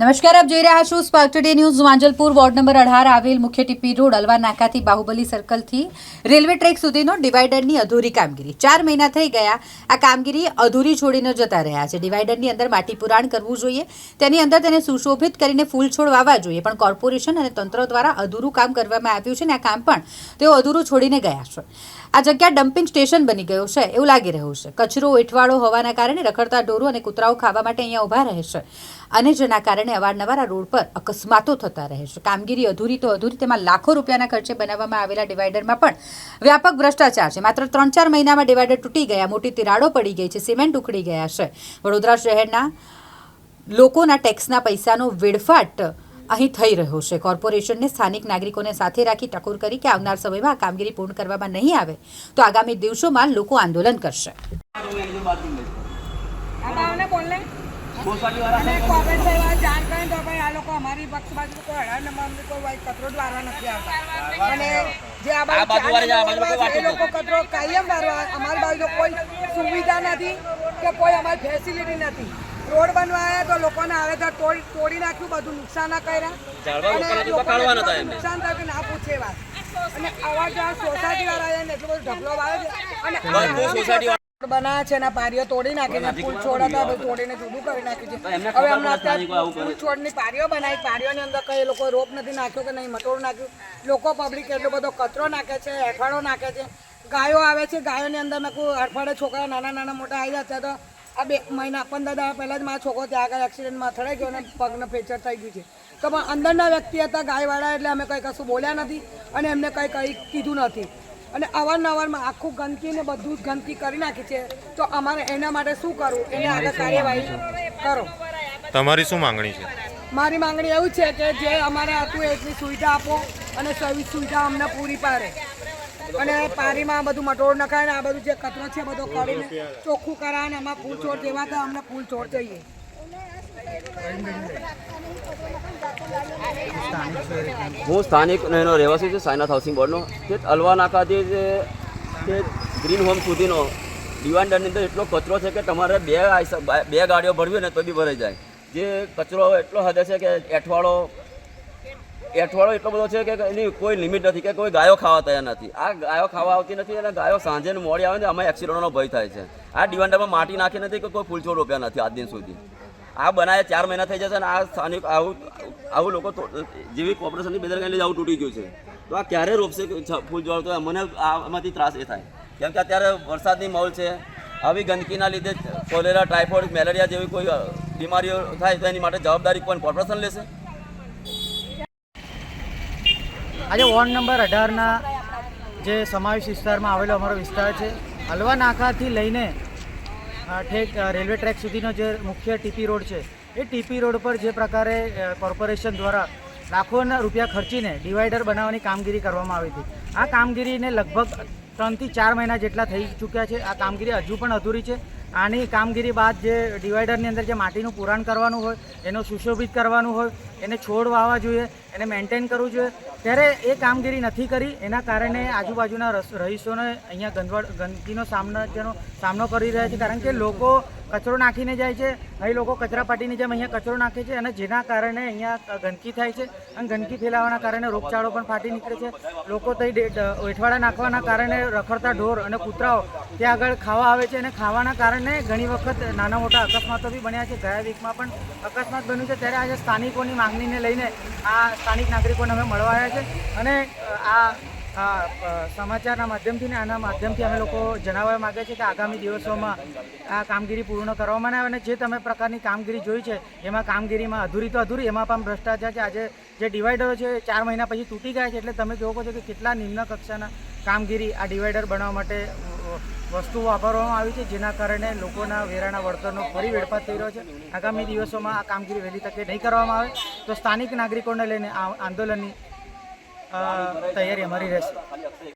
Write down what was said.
નમસ્કાર, આપ જોઈ રહ્યા છો Spark Today News Manjalpur ward number અઢાર, આવેલ મુખ્ય ટીપી રોડ, અલવા નાકાથી બાહુબલી સર્કલથી રેલવે ટ્રેક સુધીનો ડિવાઈડરની અધૂરી કામગીરી. ચાર મહિના થઈ ગયા આ કામગીરી અધૂરી છોડીને જતા રહ્યા છે. ડિવાઈડરની અંદર માટી પુરાણ કરવું જોઈએ, તેની અંદર તેને સુશોભિત કરીને ફૂલ છોડ વાવવા જોઈએ. પણ કોર્પોરેશન અને તંત્ર દ્વારા અધૂરું કામ કરવામાં આવ્યું છે અને આ કામ પણ તેઓ અધૂરું છોડીને ગયા છે. આ જગ્યા ડમ્પિંગ સ્ટેશન બની ગયું છે, એવું લાગી રહ્યું છે. કચરો એઠવાડો હોવાના કારણે રખડતા ઢોરો અને કૂતરાઓ ખાવા માટે અહીંયા ઊભા રહે છે. અને જેના કારણે અવારનવાર આ રોડ પર અકસ્માતો થતા રહે છે. કામગીરી અધૂરી તો અધૂરી, તેમાં લાખો રૂપિયાના ખર્ચે બનાવવામાં આવેલા ડિવાઈડરમાં પણ વ્યાપક ભ્રષ્ટાચાર છે. માત્ર ત્રણ ચાર મહિનામાં ડિવાઈડર તૂટી ગયા, મોટી તિરાડો પડી ગઈ છે, સિમેન્ટ ઉખડી ગયા છે. વડોદરા શહેરના લોકોના ટેક્સના પૈસાનો વેડફાટ અહીં થઈ રહ્યો છે. કોર્પોરેશનને સ્થાનિક નાગરિકોને સાથે રાખી ટકોર કરી કે આવનાર સમયમાં આ કામગીરી પૂર્ણ કરવામાં નહીં આવે તો આગામી દિવસોમાં લોકો આંદોલન કરશે. અને કોમેન્ટ એવા જાણ કરે તો ભાઈ આ લોકો અમારી પક્ષ બાજુ કોઈ નંબર કોઈ કચરો જ વારવા નથી આવતા. અને જે આ બાજુ એ લોકો કચરો કાયમ વારવા અમારી બાજુ કોઈ સુવિધા નથી કે કોઈ અમારી ફેસિલિટી નથી. રોડ બનવા આવ્યા તો લોકોને આવે તો તોડી નાખ્યું બધું નુકસાન ના કર્યા. નુકસાન થયું કે ના પૂછે વાત. અને આવા જ્યાં સોસાયટી વાળા ને એટલું બધું ઢગલો આવે છે. અને બનાવ્યા છે ને પારીઓ તોડી નાખી છે. ફૂલ છોડ હતા તોડીને જુદું કરી નાખ્યું છે. હવે હમણાં અત્યારે ફૂલ છોડની પારીઓ બનાવી. પારીઓની અંદર કઈ લોકો રોપ નથી નાખ્યો કે નહીં મટોળ નાખ્યું. લોકો પબ્લિક એટલો બધો કચરો નાખે છે અઠવાડો નાખે છે. ગાયો આવે છે ગાયોની અંદર મેં કહું અઠવાડે છોકરા નાના નાના મોટા આવી જતા તો આ બે મહિના પંદર દાડા પહેલાં જ મારો છોકરો ત્યાં આગળ એક્સિડન્ટમાં અથડાઈ ગયો અને પગને ફ્રેક્ચર થઈ ગયું છે. તો પણ અંદરના વ્યક્તિ હતા ગાયવાળા એટલે અમે કંઈ કશું બોલ્યા નથી અને એમને કંઈ કંઈ કીધું નથી. અને અવારનવારમાં આખું ગંદકી ને બધું જ ગંદકી કરી નાખી છે. તો અમારે એના માટે શું કરવું? એને આગળ કાર્યવાહી કરો. તમારી શું માંગણી છે? મારી માંગણી એવું છે કે જે અમારે હતું એટલી સુવિધા આપો અને સર્વિસ સુવિધા અમને પૂરી પાડે. અને પારીમાં બધું મટોળ નખાય ને આ બધું જે કચરો છે બધો કરીને ચોખ્ખું કરાવે ને એમાં ફૂલ છોડ જેવા તો અમને ફૂલ છોડ જોઈએ. હું સ્થાનિક એનો રહેવાસી છું સાયનાથ હાઉસિંગ બોર્ડનો તે અલવા નાકાથી જે તે ગ્રીન હોમ સુધીનો ડિવાન્ડરની અંદર એટલો કચરો છે કે તમારે બે બે ગાડીઓ ભરવી ને તો બી ભરાઈ જાય જે કચરો એટલો હદે છે કે એઠવાડો એઠવાડો એટલો બધો છે કે એની કોઈ લિમિટ નથી કે કોઈ ગાયો ખાવા તૈયાર નથી આ ગાયો ખાવા આવતી નથી અને ગાયો સાંજે મોડી આવે ને અમે એક્સિડન્ટનો ભય થાય છે આ ડિવાન્ડરમાં માટી નાખી નથી કે કોઈ ફૂલછોડ રોપ્યા નથી આજ દિન સુધી આ બનાવે ચાર મહિના થઈ જશે અને આ સ્થાનિક આવું આવું લોકો જેવી કોર્પોરેશનની બેદરકારી આવું તૂટી ગયું છે. તો આ ક્યારે રોપશે ફૂલ છોડ તો મને આમાંથી ત્રાસ એ થાય. કેમ કે અત્યારે વરસાદની માહોલ છે. આવી ગંદકીના લીધે કોલેરા, ટાઇફોઇડ, મેલેરિયા જેવી કોઈ બીમારીઓ થાય તો એની માટે જવાબદારી કોણ કોર્પોરેશન લેશે. આજે વોર્ડ નંબર અઢારના જે સમાવેશ વિસ્તારમાં આવેલો અમારો વિસ્તાર છે હલવા નાકાથી લઈને ઠેક રેલવે ટ્રેક સુધીનો જે મુખ્ય ટીપી રોડ છે, એ ટીપી રોડ પર જે પ્રકારે કોર્પોરેશન દ્વારા લાખોના રૂપિયા ખર્ચીને ડિવાઈડર બનાવવાની કામગીરી કરવામાં આવી હતી. આ કામગીરીને લગભગ ત્રણથી ચાર મહિના જેટલા થઈ ચૂક્યા છે. આ કામગીરી હજુ પણ અધૂરી છે. આની કામગીરી બાદ જે ડિવાઈડરની અંદર જે માટીનું પુરાણ કરવાનું હોય, એનું સુશોભિત કરવાનું હોય, એને છોડ વાવવા જોઈએ, એને મેન્ટેન કરવું જોઈએ, ત્યારે એ કામગીરી નથી કરી. એના કારણે આજુબાજુના રહીશોને અહીંયા ગંદવાડ ગંદકીનો સામનો જેનો સામનો કરી રહ્યા છે. કારણ કે લોકો કચરો નાખીને જાય છે. અહીં લોકો કચરા પાટીની જેમ અહીંયા કચરો નાખે છે અને જેના કારણે અહીંયા ગંદકી થાય છે અને ગંદકી ફેલાવાના કારણે રોગચાળો પણ ફાટી નીકળે છે. લોકો ત્યાં વેઠવાડા નાખવાના કારણે રખડતા ઢોર અને કૂતરાઓ ત્યાં આગળ ખાવા આવે છે અને ખાવાના કારણે ઘણી વખત નાના મોટા અકસ્માતો બી બન્યા છે. ગયા વીકમાં પણ અકસ્માત બન્યું છે. ત્યારે આજે સ્થાનિકોની માંગણીને લઈને આ સ્થાનિક નાગરિકોને અમે મળવા આવ્યા છે અને આ સમાચારના માધ્યમથી ને આના માધ્યમથી અમે લોકો જણાવવા માગે છે કે આગામી દિવસોમાં આ કામગીરી પૂર્ણ કરવામાં આવે અને જે તમે પ્રકારની કામગીરી જોઈ છે, એમાં કામગીરીમાં અધૂરી તો અધૂરી, એમાં પણ ભ્રષ્ટાચાર છે. આજે જે ડિવાઈડરો છે ચાર મહિના પછી તૂટી ગયા છે. એટલે તમે જોવો છો કે કેટલા નિમ્ન કક્ષાના કામગીરી આ ડિવાઈડર બનાવવા માટે વસ્તુ વાપરવામાં આવી છે, જેના કારણે લોકોના વેરાના વળતરનો ફરી વેડફાટ થઈ રહ્યો છે. આગામી દિવસોમાં આ કામગીરી વહેલી તકે નહીં કરવામાં આવે. તો સ્થાનિક નાગરિકોને લઈને આ આંદોલનની તૈયારી અમારી રહેશે.